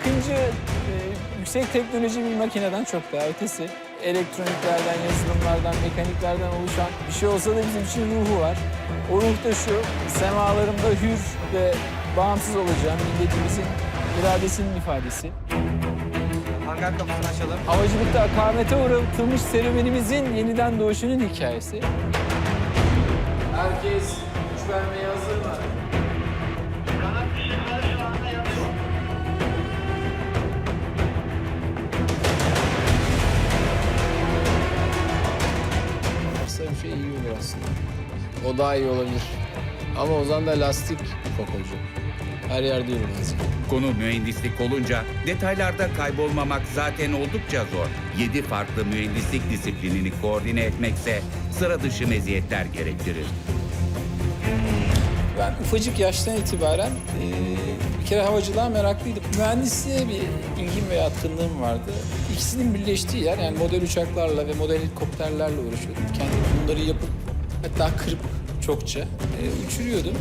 Akıncı e, yüksek teknoloji bir makineden çok daha ötesi. Elektroniklerden, yazılımlardan, mekaniklerden oluşan bir şey olsa da bizim için ruhu var. O ruh da şu, semalarımda hür ve bağımsız olacağım milletimizin iradesinin ifadesi. Hangar kapısını açalım. Havacılıkta akamete uğratılmış serüvenimizin yeniden doğuşunun hikayesi. Herkes güç vermeye hazır mı? O daha iyi olabilir. Ama o zaman da lastik kokocu. Her yerde yürümez. Konu mühendislik olunca detaylarda kaybolmamak zaten oldukça zor. 7 farklı mühendislik disiplinini koordine etmekse sıra dışı meziyetler gerektirir. Ben ufacık yaştan itibaren eee, bir kere havacılığa meraklıydım. Mühendisliğe bir ilgim ve yatkınlığım vardı. İkisinin birleştiği yer yani model uçaklarla ve model helikopterlerle uğraşıyordum. Kendim bunları yapıp hatta kırıp çokça eee, uçuruyordum.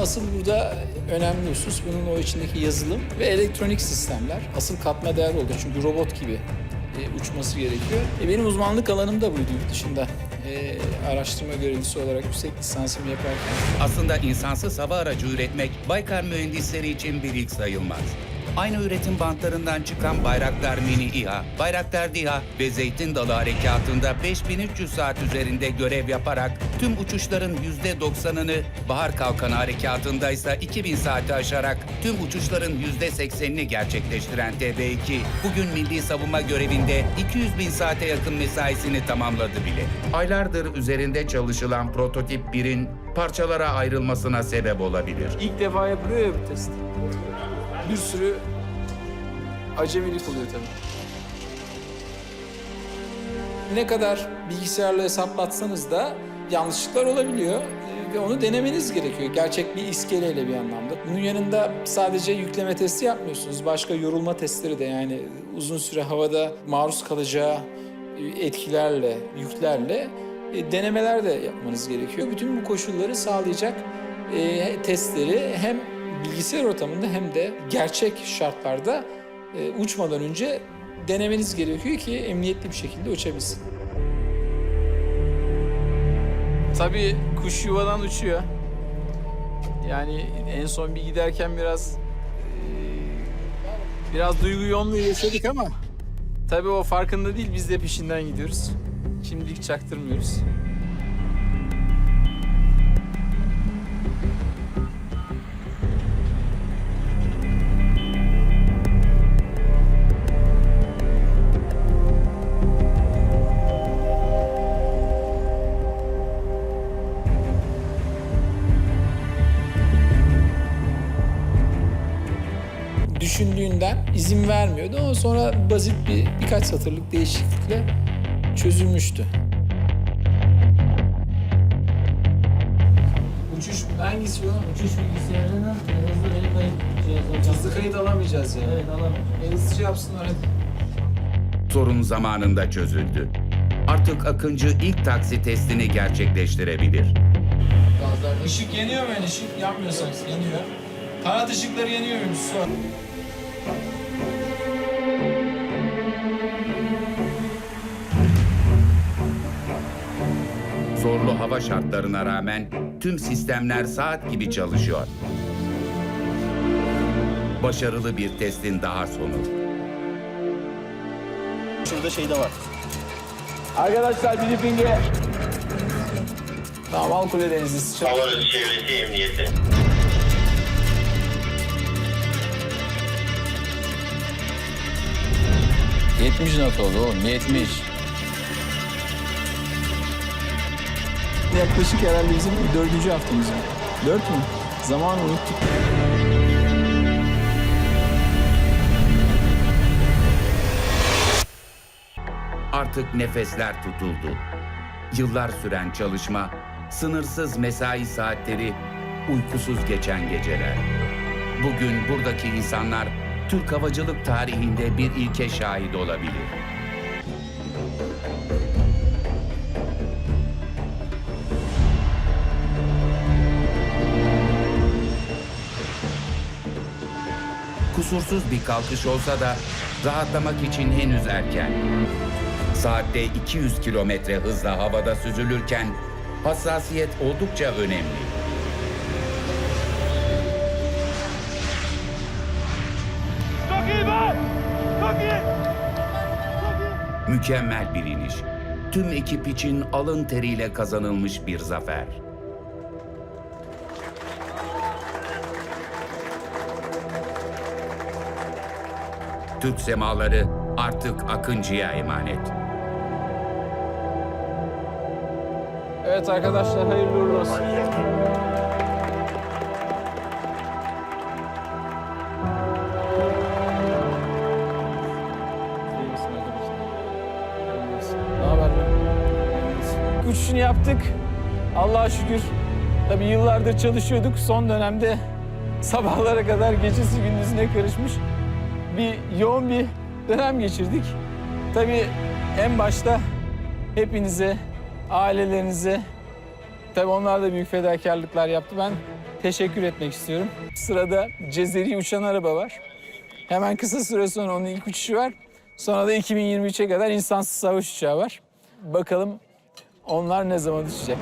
Asıl burada önemli husus bunun o içindeki yazılım ve elektronik sistemler. Asıl katma değer oldu çünkü robot gibi e, uçması gerekiyor. E, benim uzmanlık alanım da buydu yurt dışında. E, araştırma görevlisi olarak yüksek lisansımı yaparken. Aslında insansız hava aracı üretmek Baykar mühendisleri için bir ilk sayılmaz. Aynı üretim bantlarından çıkan Bayraktar Mini İHA, Bayraktar DİHA ve Zeytin Dalı Harekatı'nda 5300 saat üzerinde görev yaparak tüm uçuşların %90'ını, Bahar Kalkanı Harekatı'nda ise 2000 saati aşarak tüm uçuşların %80'ini gerçekleştiren TB2, bugün milli savunma görevinde 200 bin saate yakın mesaisini tamamladı bile. Aylardır üzerinde çalışılan prototip 1'in parçalara ayrılmasına sebep olabilir. İlk defa yapılıyor ya bu test. Bir sürü acemilik oluyor tabii. Ne kadar bilgisayarla hesaplatsanız da yanlışlıklar olabiliyor ve onu denemeniz gerekiyor. Gerçek bir iskeleyle bir anlamda. Bunun yanında sadece yükleme testi yapmıyorsunuz. Başka yorulma testleri de yani uzun süre havada maruz kalacağı e, etkilerle, yüklerle e, denemeler de yapmanız gerekiyor. Bütün bu koşulları sağlayacak e, testleri hem bilgisayar ortamında hem de gerçek şartlarda e, uçmadan önce denemeniz gerekiyor ki emniyetli bir şekilde uçabilsin. Tabii kuş yuvadan uçuyor. Yani en son bir giderken biraz e, biraz duygu yoğunluğu yaşadık ama tabii o farkında değil biz de peşinden gidiyoruz. Şimdilik çaktırmıyoruz. Düşündüğünden izin vermiyordu ama sonra basit bir birkaç satırlık değişiklikle çözülmüştü. Uçuş hangisi o? Uçuş bilgisayarına hızlı veri kayıt cihazı. Hızlı kayıt alamayacağız yani. Evet alamayacağız. En hızlıca yapsınlar hadi. Sorun zamanında çözüldü. Artık Akıncı ilk taksi testini gerçekleştirebilir. Işık yanıyor mu yani? Işık yanmıyorsa yanıyor. Kanat ışıkları yanıyor muymuş? Sor. Zorlu hava şartlarına rağmen tüm sistemler saat gibi çalışıyor. Başarılı bir testin daha sonu. Şurada şey de var. Arkadaşlar briefing'e. Tamam al kule denizi. Havaalanı çevresi emniyeti. Yetmiş not oldu oğlum, 70. Yaklaşık herhalde bizim dördüncü haftamız. Dört mü? Zamanı unuttuk. Artık nefesler tutuldu. Yıllar süren çalışma, sınırsız mesai saatleri, uykusuz geçen geceler. Bugün buradaki insanlar Türk havacılık tarihinde bir ilke şahit olabilir. Kusursuz bir kalkış olsa da rahatlamak için henüz erken. Saatte 200 kilometre hızla havada süzülürken hassasiyet oldukça önemli. Çok iyi be! Çok iyi! Mükemmel bir iniş. Tüm ekip için alın teriyle kazanılmış bir zafer. Türk semaları artık Akıncı'ya emanet. Evet arkadaşlar hayırlı uğurlu olsun. Ne haber lan? Yaptık. Allah'a şükür. Tabii yıllardır çalışıyorduk. Son dönemde sabahlara kadar gecesi gündüzüne karışmış bir yoğun bir dönem geçirdik. Tabii en başta hepinize, ailelerinize, tabii onlar da büyük fedakarlıklar yaptı. Ben teşekkür etmek istiyorum. Sırada Cezeri uçan araba var. Hemen kısa süre sonra onun ilk uçuşu var. Sonra da 2023'e kadar insansız savaş uçağı var. Bakalım onlar ne zaman uçacak?